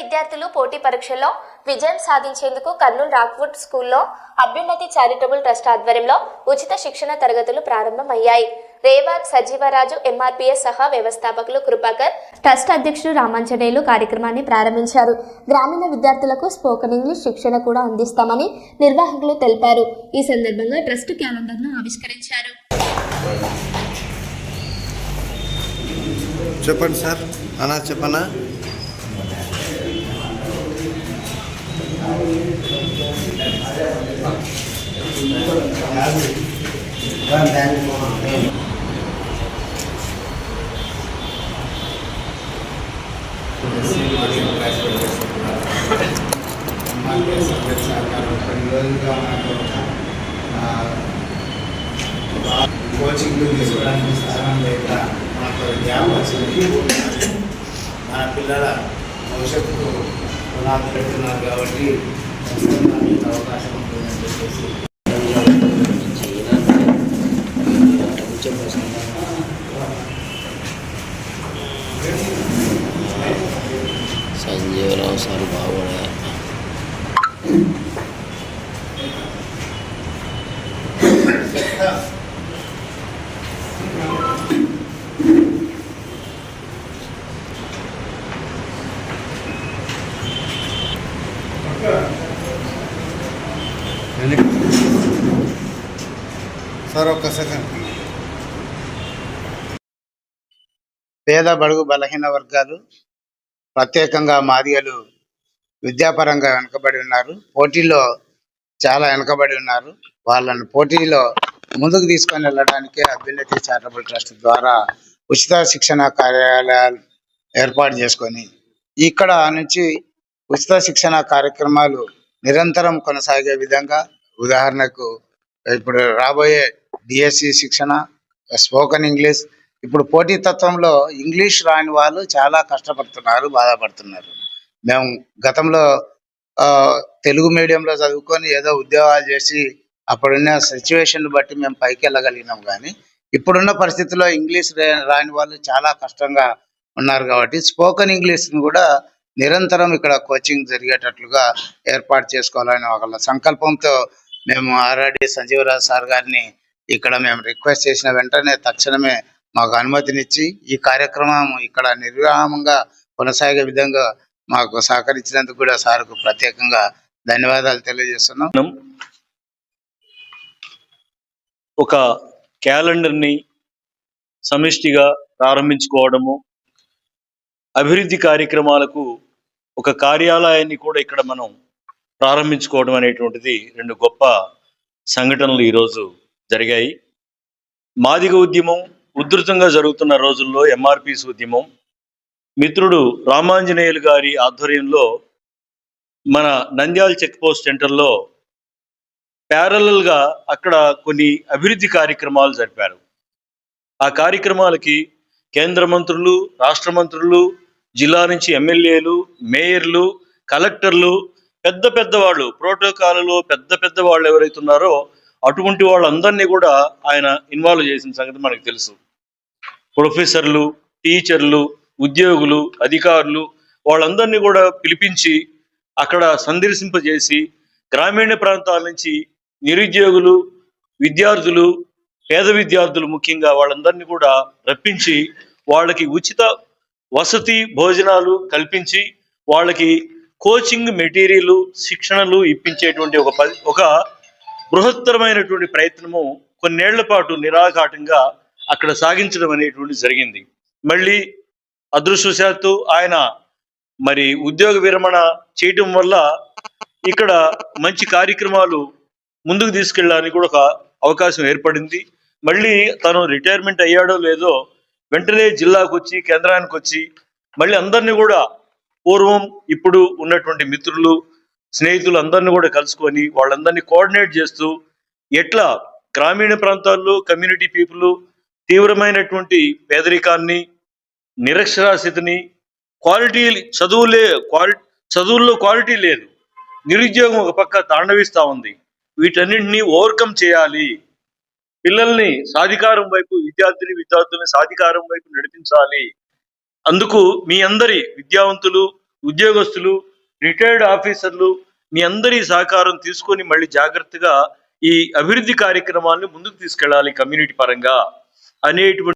విద్యార్థులు పోటీ పరీక్షల్లో విజయం సాధించేందుకు కర్నూలు రాక్వుడ్ స్కూల్లో అభ్యున్నతి చారిటబుల్ ట్రస్ట్ ఆధ్వర్యంలో ఉచిత శిక్షణ తరగతులు ప్రారంభమయ్యాయి. రేవార్ సజీవరాజు ఎంఆర్పీఎస్ సహా వ్యవస్థాపకులు కృపాకర్ ట్రస్ట్ అధ్యక్షుడు రామాంజనేయులు కార్యక్రమాన్ని ప్రారంభించారు. గ్రామీణ విద్యార్థులకు స్పోకెన్ ఇంగ్లీష్ శిక్షణ కూడా అందిస్తామని నిర్వాహకులు తెలిపారు. ఈ సందర్భంగా ట్రస్ట్ క్యాలెండర్ను ఆవిష్కరించారు. చెప్పండి సార్. అనా చెప్పనా? కోచింగ్ తీసుకోవడానికి స్థానం లేక మనకు జ్ఞాపకం వచ్చింది మన పిల్లల భవిష్యత్తుకు పునాది పెడుతున్నారు కాబట్టి ఖచ్చితంగా మీకు అవకాశం ఉంటుందని చెప్పేసి సంజీవరావు సార్ బాగున్నాయి సార్ ఒక్క సెకండ్. పేద బడుగు బలహీన వర్గాలు ప్రత్యేకంగా మాదిగలు విద్యాపరంగా వెనుకబడి ఉన్నారు. పోటీలో చాలా వెనుకబడి ఉన్నారు. వాళ్ళని పోటీలో ముందుకు తీసుకొని వెళ్ళడానికే అభ్యున్నతి చారిటబుల్ ట్రస్ట్ ద్వారా ఉచిత శిక్షణ కార్యాలయాలు ఏర్పాటు చేసుకొని ఇక్కడ నుంచి ఉచిత శిక్షణ కార్యక్రమాలు నిరంతరం కొనసాగే విధంగా ఉదాహరణకు ఇప్పుడు రాబోయే డిఎస్సి శిక్షణ స్పోకెన్ ఇంగ్లీష్. ఇప్పుడు పోటీతత్వంలో ఇంగ్లీష్ రాని వాళ్ళు చాలా కష్టపడుతున్నారు బాధపడుతున్నారు. మేము గతంలో ఆ, తెలుగు మీడియంలో చదువుకొని ఏదో ఉద్యోగాలు చేసి అప్పుడున్న సిచ్యువేషన్ బట్టి మేము పైకి వెళ్ళగలిగినాం కానీ ఇప్పుడున్న పరిస్థితుల్లో ఇంగ్లీష్ రాని వాళ్ళు చాలా కష్టంగా ఉన్నారు కాబట్టి స్పోకెన్ ఇంగ్లీష్ని కూడా నిరంతరం ఇక్కడ కోచింగ్ జరిగేటట్లుగా ఏర్పాటు చేసుకోవాలని ఒక సంకల్పంతో మేము ఆల్రెడీ సంజీవరావు సార్ గారిని ఇక్కడ మేము రిక్వెస్ట్ చేసిన వెంటనే తక్షణమే మాకు అనుమతినిచ్చి ఈ కార్యక్రమం ఇక్కడ నిర్విరామంగా కొనసాగే విధంగా మాకు సహకరించినందుకు కూడా సార్కు ప్రత్యేకంగా ధన్యవాదాలు తెలియజేస్తున్నాం. ఒక క్యాలెండర్ని సమిష్టిగా ప్రారంభించుకోవడము అభివృద్ధి కార్యక్రమాలకు ఒక కార్యాలయాన్ని కూడా ఇక్కడ మనం ప్రారంభించుకోవడం అనేటువంటిది రెండు గొప్ప సంఘటనలు ఈరోజు జరిగాయి. మాదిగ ఉద్యమం ఉధృతంగా జరుగుతున్న రోజుల్లో ఎంఆర్పిస్ ఉద్యమం మిత్రుడు రామాంజనేయులు గారి ఆధ్వర్యంలో మన నంద్యాల చెక్ పోస్ట్ సెంటర్లో ప్యారలల్గా అక్కడ కొన్ని అభివృద్ధి కార్యక్రమాలు జరిపారు. ఆ కార్యక్రమాలకి కేంద్ర మంత్రులు రాష్ట్ర మంత్రులు జిల్లా నుంచి ఎమ్మెల్యేలు మేయర్లు కలెక్టర్లు పెద్ద పెద్ద వాళ్ళు ప్రోటోకాల్లో పెద్ద పెద్ద వాళ్ళు ఎవరైతున్నారో అటువంటి వాళ్ళందరినీ కూడా ఆయన ఇన్వాల్వ్ చేసిన సంగతి మనకు తెలుసు. ప్రొఫెసర్లు టీచర్లు ఉద్యోగులు అధికారులు వాళ్ళందరినీ కూడా పిలిపించి అక్కడ సందర్శింపజేసి గ్రామీణ ప్రాంతాల నుంచి నిరుద్యోగులు విద్యార్థులు పేద విద్యార్థులు ముఖ్యంగా వాళ్ళందరినీ కూడా రప్పించి వాళ్ళకి ఉచిత వసతి భోజనాలు కల్పించి వాళ్ళకి కోచింగ్ మెటీరియల్ శిక్షణలు ఇప్పించేటువంటి ఒక ఒక బృహత్తరమైనటువంటి ప్రయత్నము కొన్నేళ్ళ పాటు నిరాఘాటంగా అక్కడ సాగించడం అనేటువంటి జరిగింది. మళ్ళీ అదృష్టశాత్తు ఆయన మరి ఉద్యోగ విరమణ చేయటం వల్ల ఇక్కడ మంచి కార్యక్రమాలు ముందుకు తీసుకెళ్ళడానికి కూడా ఒక అవకాశం ఏర్పడింది. మళ్ళీ తను రిటైర్మెంట్ అయ్యాడో లేదో వెంటనే జిల్లాకు వచ్చి కేంద్రానికి వచ్చి మళ్ళీ అందరినీ కూడా పూర్వం ఇప్పుడు ఉన్నటువంటి మిత్రులు స్నేహితులందరినీ కూడా కలుసుకొని వాళ్ళందరినీ కోఆర్డినేట్ చేస్తూ ఎట్లా గ్రామీణ ప్రాంతాల్లో కమ్యూనిటీ పీపుల్ తీవ్రమైనటువంటి పేదరికాన్ని నిరక్షరాస్యతని క్వాలిటీ చదువులే క్వాలి చదువుల్లో క్వాలిటీ లేదు నిరుద్యోగం ఒక పక్క తాండవిస్తూ ఉంది. వీటన్నింటినీ ఓవర్కమ్ చేయాలి. పిల్లల్ని సాధికారం వైపు విద్యార్థిని విద్యార్థుల్ని సాధికారం వైపు నడిపించాలి. అందుకు మీ అందరి విద్యావంతులు ఉద్యోగస్తులు రిటైర్డ్ ఆఫీసర్లు మీ అందరి సహకారం తీసుకొని మళ్ళీ జాగ్రత్తగా ఈ అభివృద్ధి కార్యక్రమాలను ముందుకు తీసుకెళ్ళాలి కమ్యూనిటీ పరంగా అనేటువంటి